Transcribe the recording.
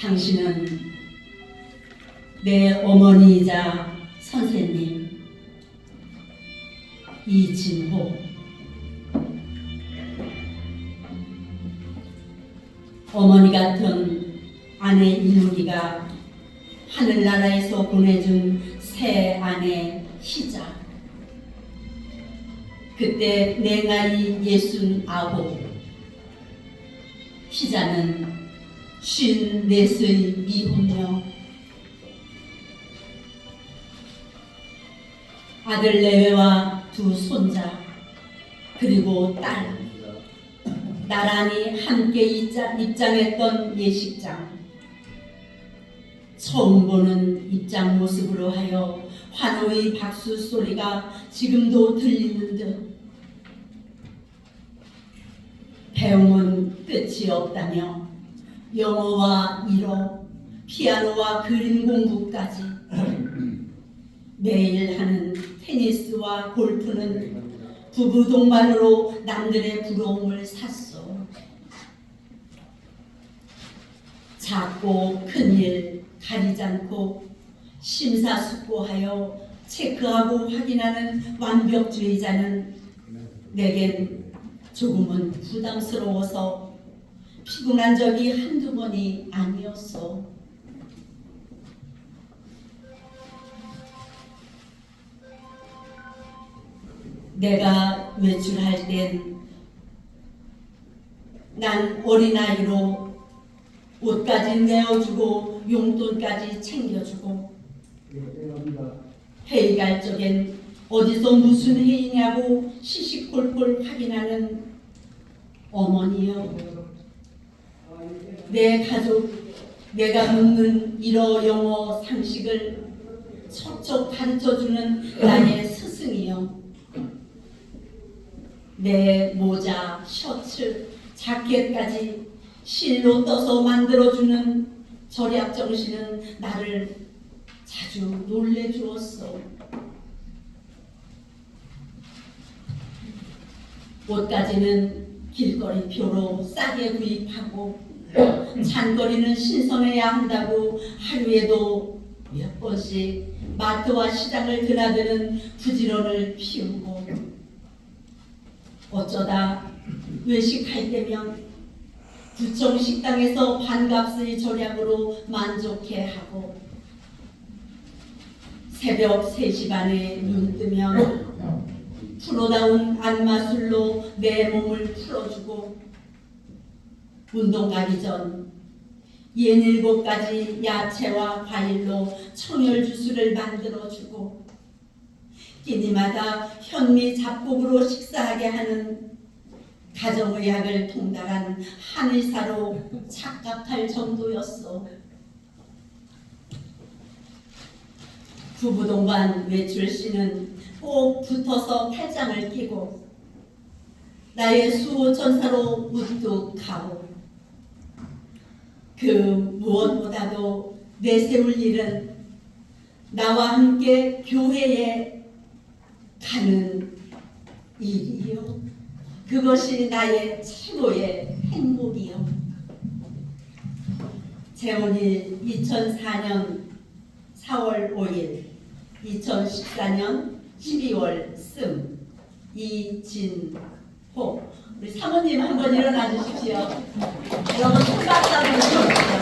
당신은 내 어머니이자 선생님 이진호. 어머니 같은 아내 이누리가 하늘나라에서 보내준 새 아내 희자. 그때 내 나이 예순 아홉. 희자는 쉰 넷의 미혼녀. 아들 내외와 두 손자 그리고 딸. 나란히 함께 입장, 입장했던 예식장. 처음 보는 입장 모습으로 하여 환호의 박수 소리가 지금도 들리는 듯. 배움은 끝이 없다며 영어와 일어, 피아노와 그림 공부까지 매일 하는 테니스와 골프는 부부 동반으로 남들의 부러움을 샀어. 작고 큰 일 가리지 않고 심사숙고하여 체크하고 확인하는 완벽주의자는 내겐 조금은 부담스러워서 피곤한 적이 한두 번이 아니었어. 내가 외출할 땐 난 어린아이로 옷까지 내어주고 용돈까지 챙겨주고 회의 갈 적엔 어디서 무슨 회의냐고 시시콜콜 확인하는 어머니여 내 가족 내가 묻는 일어 영어 상식을 척척 가르쳐주는 나의 스승이여 내 모자, 셔츠, 자켓까지 실로 떠서 만들어주는 절약 정신은 나를 자주 놀래주었어. 옷까지는 길거리 표로 싸게 구입하고 잔거리는 신선해야 한다고 하루에도 몇 번씩 마트와 시장을 드나드는 부지런을 피우고 어쩌다 외식할 때면 구청 식당에서 반값의 절약으로 만족해 하고 새벽 3시 반에 눈 뜨면 프로다운 안마술로 내 몸을 풀어주고 운동 가기 전 예닐곱 가지 야채와 과일로 청열 주스를 만들어 주고 끼니마다 현미 잡곡으로 식사하게 하는 가정의학을 통달한 한의사로 착각할 정도였어. 부부동반 외출 시는 꼭 붙어서 팔짱을 끼고 나의 수호천사로 우뚝하고 그 무엇보다도 내세울 일은 나와 함께 교회에 가는 일이요. 그것이 나의 최고의 행복이요. 재혼일 2004년 4월 5일, 2014년 12월 씀 이진호 어, 우리 사모님 한번 일어나 주십시오. 여러분, 큰박수 한번 주세요.